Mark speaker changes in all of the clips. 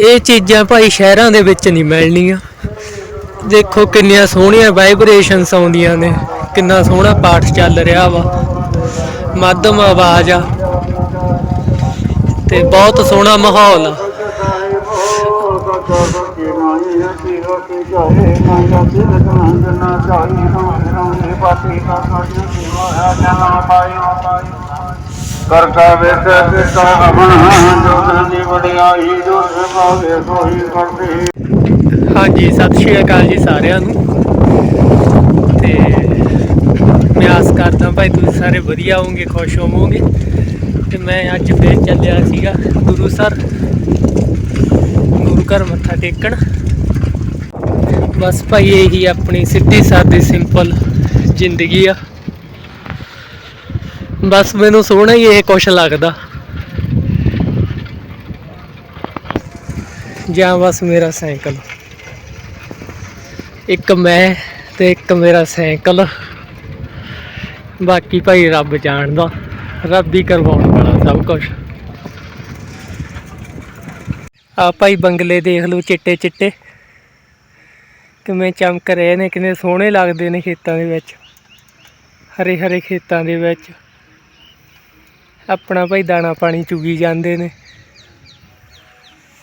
Speaker 1: ਇਹ ਚੀਜ਼ਾਂ ਭਾਈ ਸ਼ਹਿਰਾਂ ਦੇ ਵਿੱਚ ਨਹੀਂ ਮਿਲਣੀਆਂ। ਦੇਖੋ ਕਿੰਨੀਆਂ ਸੋਹਣੀਆਂ ਵਾਈਬ੍ਰੇਸ਼ਨਸ ਆਉਂਦੀਆਂ ਨੇ, ਕਿੰਨਾ ਸੋਹਣਾ ਪਾਠ ਚੱਲ ਰਿਹਾ ਵਾ। ਮੱਧਮ ਆਵਾਜ਼ ਆ। ਤੇ ਬਹੁਤ ਸੋਹਣਾ ਮਾਹੌਲ ਆ।
Speaker 2: ਕਰਤਾ ਵੇਖ ਕਿਤਾ ਅਮਨ ਜੋ ਦੀ ਵਡਿਆਈ ਜੋ ਭਾਵੇ ਸੋਈ ਕਰਦੀ।
Speaker 1: ਹਾਂਜੀ, ਸਤਿ ਸ਼੍ਰੀ ਅਕਾਲ ਜੀ ਸਾਰਿਆਂ ਨੂੰ। ਤੇ ਮੈਂ ਆਸ ਕਰਦਾ ਭਾਈ ਤੁਸੀਂ ਸਾਰੇ ਵਧੀਆ ਹੋਵੋਗੇ, ਖੁਸ਼ ਹੋਵੋਗੇ। ਤੇ ਮੈਂ ਅੱਜ ਫੇਰ ਚੱਲਿਆ ਸੀਗਾ ਗੁਰੂ ਸਰ, ਗੁਰੂ ਘਰ ਮੱਥਾ ਟੇਕਣ। ਬਸ ਭਾਈ ਇਹੀ ਆਪਣੀ ਸਿੱਧੀ ਸਾਦੀ ਸਿੰਪਲ ਜ਼ਿੰਦਗੀ ਆ। ਬਸ ਮੈਨੂੰ ਸੋਹਣਾ ਹੀ ਇਹ ਕੁਛ ਲੱਗਦਾ। ਜਾਂ ਬਸ ਮੇਰਾ ਸਾਈਕਲ। ਇੱਕ ਮੈਂ ਤੇ ਇੱਕ ਮੇਰਾ ਸਾਈਕਲ। ਬਾਕੀ ਭਾਈ ਰੱਬ ਜਾਣਦਾ। ਰੱਬ ਹੀ ਕਰਵਾਉਣ ਵਾਲਾ ਸਭ ਕੁਝ ਆ ਭਾਈ ਬੰਗਲੇ ਦੇਖ ਲਓ ਚਿੱਟੇ ਚਿੱਟੇ। ਕਿਵੇਂ ਚਮਕ ਰਹੇ ਨੇ, ਕਿੰਨੇ ਸੋਹਣੇ ਲੱਗਦੇ ਨੇ ਖੇਤਾਂ ਦੇ ਵਿੱਚ। ਹਰੇ ਹਰੇ ਖੇਤਾਂ ਦੇ ਵਿੱਚ। ਆਪਣਾ ਭਾਈ ਦਾਣਾ ਪਾਣੀ ਚੁਗੀ ਜਾਂਦੇ ਨੇ।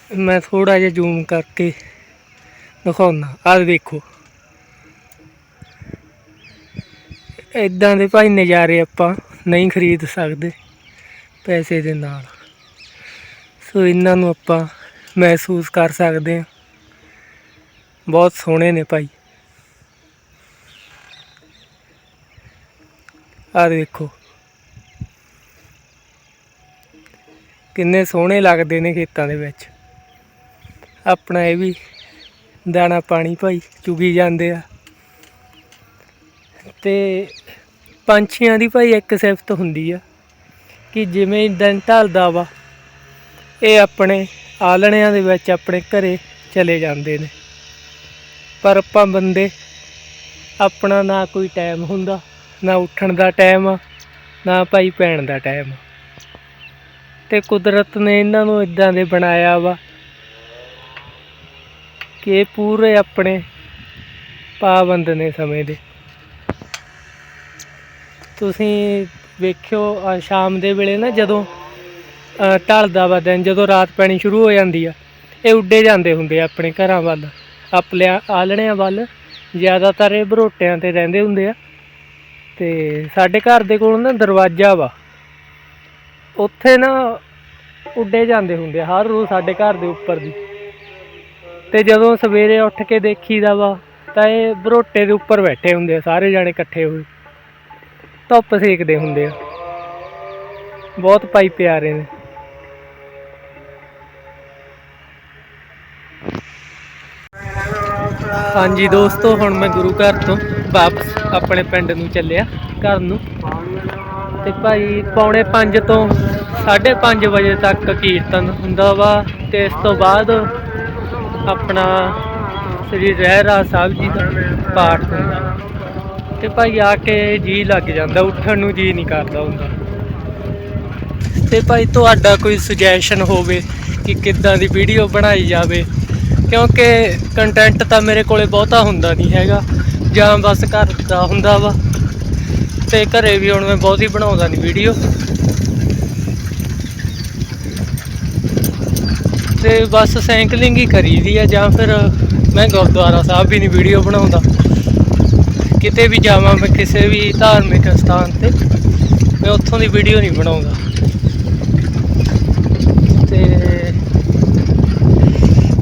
Speaker 1: ਮੈਂ ਥੋੜਾ ਜਿਹਾ ਜ਼ੂਮ ਕਰਕੇ ਦਿਖਾਉਣਾ ਆਹ ਦੇਖੋ। ਇਦਾਂ ਦੇ ਭਾਈ ਨਜ਼ਾਰੇ ਆਪਾਂ ਨਹੀਂ ਖਰੀਦ ਸਕਦੇ ਪੈਸੇ ਦੇ ਨਾਲ। ਸੋ ਇਹਨਾਂ ਨੂੰ ਆਪਾਂ ਮਹਿਸੂਸ ਕਰ ਸਕਦੇ ਹਾਂ। ਬਹੁਤ ਸੋਹਣੇ ਨੇ ਭਾਈ। ਆ ਦੇਖੋ। ਕਿੰਨੇ ਸੋਹਣੇ ਲੱਗਦੇ ਨੇ ਖੇਤਾਂ ਦੇ ਵਿੱਚ। ਆਪਣਾ ਇਹ ਵੀ ਦਾਣਾ ਪਾਣੀ ਭਾਈ ਚੁਗੀ ਜਾਂਦੇ ਆ। ਤੇ ਪੰਛੀਆਂ ਦੀ ਭਾਈ ਇੱਕ ਸਿਫਤ ਹੁੰਦੀ ਆ ਕਿ ਜਿਵੇਂ ਹੀ ਦਿਨ ਢਲਦਾ ਵਾ, ਇਹ ਆਪਣੇ ਆਲਣਿਆਂ ਦੇ ਵਿੱਚ ਆਪਣੇ ਘਰੇ ਚਲੇ ਜਾਂਦੇ ਨੇ। ਪਰ ਆਪਾਂ ਬੰਦੇ ਆਪਣਾ ਨਾ ਕੋਈ ਟਾਈਮ ਹੁੰਦਾ, ਨਾ ਉੱਠਣ ਦਾ ਟਾਈਮ ਆ, ਨਾ ਭਾਈ ਪੈਣ ਦਾ ਟਾਈਮ ਆ। ਤੇ ਕੁਦਰਤ ਨੇ ਇਹਨਾਂ ਨੂੰ ਇਦਾਂ ਦੇ ਬਣਾਇਆ ਵਾ ਕਿ ਇਹ ਪੂਰੇ ਆਪਣੇ ਪਾਬੰਦ ਨੇ ਸਮੇਂ ਦੇ। ਤੁਸੀਂ ਵੇਖਿਓ ਸ਼ਾਮ ਦੇ ਵੇਲੇ ਨਾ ਜਦੋਂ ਢਲਦਾ ਵਾ ਦਿਨ, ਜਦੋਂ ਰਾਤ ਪੈਣੀ ਸ਼ੁਰੂ ਹੋ ਜਾਂਦੀ ਆ, ਇਹ ਉੱਡੇ ਜਾਂਦੇ ਹੁੰਦੇ ਆ ਆਪਣੇ ਘਰਾਂ ਵੱਲ। ਆਪਣੇ ਆਲਣਿਆਂ ਵੱਲ, ਜ਼ਿਆਦਾਤਰ ਇਹ ਬਰੋਟਿਆਂ ਤੇ ਰਹਿੰਦੇ ਹੁੰਦੇ ਆ। ਤੇ ਸਾਡੇ ਘਰ ਦੇ ਕੋਲ ਨਾ ਦਰਵਾਜ਼ਾ ਵਾ। ਉੱਥੇ ਨਾ ਉੱਡੇ ਜਾਂਦੇ ਹੁੰਦੇ ਆ, ਹਰ ਰੋਜ਼ ਸਾਡੇ ਘਰ ਦੇ ਉੱਪਰ ਦੀ। ਤੇ ਜਦੋਂ ਸਵੇਰੇ ਉੱਠ ਕੇ ਦੇਖੀਦਾ ਵਾ, ਤਾਂ ਇਹ ਬਰੋਟੇ ਦੇ ਉੱਪਰ ਬੈਠੇ ਹੁੰਦੇ ਆ, ਸਾਰੇ ਜਾਣੇ ਇਕੱਠੇ ਹੋਏ। ਧੁੱਪ ਸੇਕਦੇ ਹੁੰਦੇ ਆ। ਬਹੁਤ ਭਾਈ ਪਿਆਰੇ ਨੇ। ਹਾਂਜੀ ਦੋਸਤੋ, ਹੁਣ ਮੈਂ ਗੁਰੂ ਘਰ ਤੋਂ ਵਾਪਸ ਆਪਣੇ ਪਿੰਡ ਨੂੰ ਚੱਲਿਆ, ਘਰ ਨੂੰ। ਤੇ ਭਾਈ ਪੌਣੇ 5 ਤੋਂ 5:30 ਵਜੇ ਤੱਕ ਕੀਰਤਨ ਹੁੰਦਾ ਵਾ ਤੇ ਇਸ ਤੋਂ ਬਾਅਦ ਆਪਣਾ ਸ੍ਰੀ ਰਹਿਰਾ ਸਾਹਿਬ ਜੀ ਦਾ ਪਾਠ ਹੁੰਦਾ। ਤੇ ਭਾਈ ਆ ਕੇ ਜੀ ਲੱਗ ਜਾਂਦਾ, ਉੱਠਣ ਨੂੰ ਜੀ ਨਹੀਂ ਕਰਦਾ ਹੁੰਦਾ। ਤੇ ਭਾਈ ਤੁਹਾਡਾ ਕੋਈ ਸੁਜੈਸ਼ਨ ਹੋਵੇ ਕਿ ਕਿੱਦਾਂ ਦੀ ਵੀਡੀਓ ਬਣਾਈ ਜਾਵੇ, ਕਿਉਂਕਿ ਕੰਟੈਂਟ ਤਾਂ ਮੇਰੇ ਕੋਲੇ ਬਹੁਤਾ ਹੁੰਦਾ ਨਹੀਂ ਹੈਗਾ, ਜਾਂ ਬਸ ਘਰ ਦਾ ਹੁੰਦਾ ਵਾ। ਤੇ ਘਰੇ ਵੀ ਹੁਣ ਮੈਂ ਬਹੁਤ ਹੀ ਬਣਾਉਂਦਾ ਨਹੀਂ ਵੀਡੀਓ ਤੇ ਬਸ ਸਾਈਕਲਿੰਗ ਹੀ ਕਰੀਦੀ ਆ ਜਾਂ ਫਿਰ ਮੈਂ ਗੁਰਦੁਆਰਾ ਸਾਹਿਬ ਵੀ ਨਹੀਂ ਵੀਡੀਓ ਬਣਾਉਂਦਾ। ਕਿਤੇ ਵੀ ਜਾਵਾਂ ਮੈਂ ਕਿਸੇ ਵੀ ਧਾਰਮਿਕ ਸਥਾਨ ਤੇ, ਮੈਂ ਉੱਥੋਂ ਦੀ ਵੀਡੀਓ ਨਹੀਂ ਬਣਾਉਂਦਾ। ਤੇ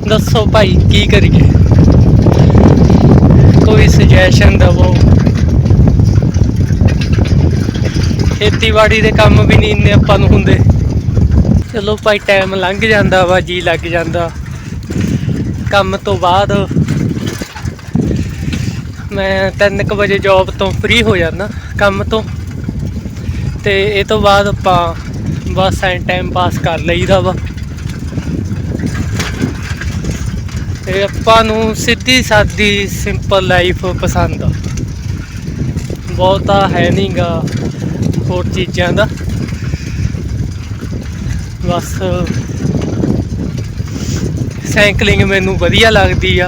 Speaker 1: ਦੱਸੋ ਭਾਈ, ਕੀ ਕਰੀਏ? ਕੋਈ ਸੁਜੈਸ਼ਨ ਦਵੋ? ਖੇਤੀਬਾੜੀ ਦੇ ਕੰਮ ਵੀ ਨਹੀਂ ਇੰਨੇ ਆਪਾਂ ਨੂੰ ਹੁੰਦੇ। ਚਲੋ ਭਾਈ ਟਾਈਮ ਲੰਘ ਜਾਂਦਾ ਵਾ, ਜੀ ਲੱਗ ਜਾਂਦਾ। ਕੰਮ ਤੋਂ ਬਾਅਦ ਮੈਂ 3:00 ਵਜੇ ਜੌਬ ਤੋਂ ਫ੍ਰੀ ਹੋ ਜਾਂਦਾ ਕੰਮ ਤੋਂ। ਤੇ ਇਹ ਤੋਂ ਬਾਅਦ ਆਪਾਂ ਬਸ ਐਂ ਟਾਈਮ ਪਾਸ ਕਰ ਲਈਦਾ ਵਾ। ਤੇ ਆਪਾਂ ਨੂੰ ਸਿੱਧੀ ਸਾਦੀ ਸਿੰਪਲ ਲਾਈਫ ਪਸੰਦ ਆ। ਬਹੁਤਾ ਹੈ ਨਹੀਂਗਾ ਹੋਰ ਚੀਜ਼ਾਂ ਦਾ। ਬਸ ਸਾਈਕਲਿੰਗ ਮੈਨੂੰ ਵਧੀਆ ਲੱਗਦੀ ਆ।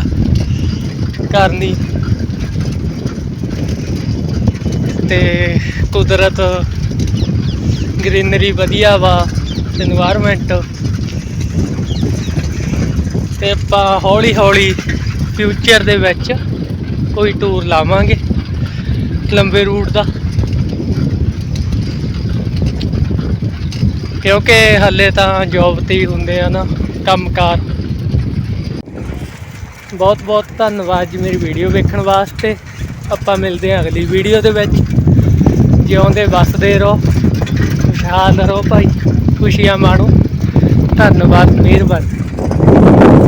Speaker 1: ਕਰਨੀ। ਤੇ ਕੁਦਰਤ ਗ੍ਰੀਨਰੀ ਵਧੀਆ ਵਾ এনवायरमेंट ਤੇ ਆਪਾਂ ਹੌਲੀ ਹੌਲੀ ਫਿਊਚਰ ਦੇ ਵਿੱਚ ਕੋਈ ਟੂਰ ਲਾਵਾਂਗੇ, ਲੰਬੇ ਰੂਟ ਦਾ। ਕਿਉਂਕਿ ਹੱਲੇ ਤਾਂ ਜੌਬ ਤੇ ਹੀ ਹੁੰਦੇ ਆ ਨਾ, ਕੰਮਕਾਰ। ਬਹੁਤ ਬਹੁਤ ਧੰਨਵਾਦ ਜੀ ਮੇਰੀ ਵੀਡੀਓ ਵੇਖਣ ਵਾਸਤੇ। ਆਪਾਂ ਮਿਲਦੇ ਹਾਂ ਅਗਲੀ ਵੀਡੀਓ ਦੇ ਵਿੱਚ। ਜਿਉਂਦੇ ਵਸਦੇ ਰਹੋ, ਖੁਸ਼ਹਾਲ ਰਹੋ ਭਾਈ, ਖੁਸ਼ੀਆਂ ਮਾਣੋ। ਧੰਨਵਾਦ, ਮਿਹਰਬਾਨੀ।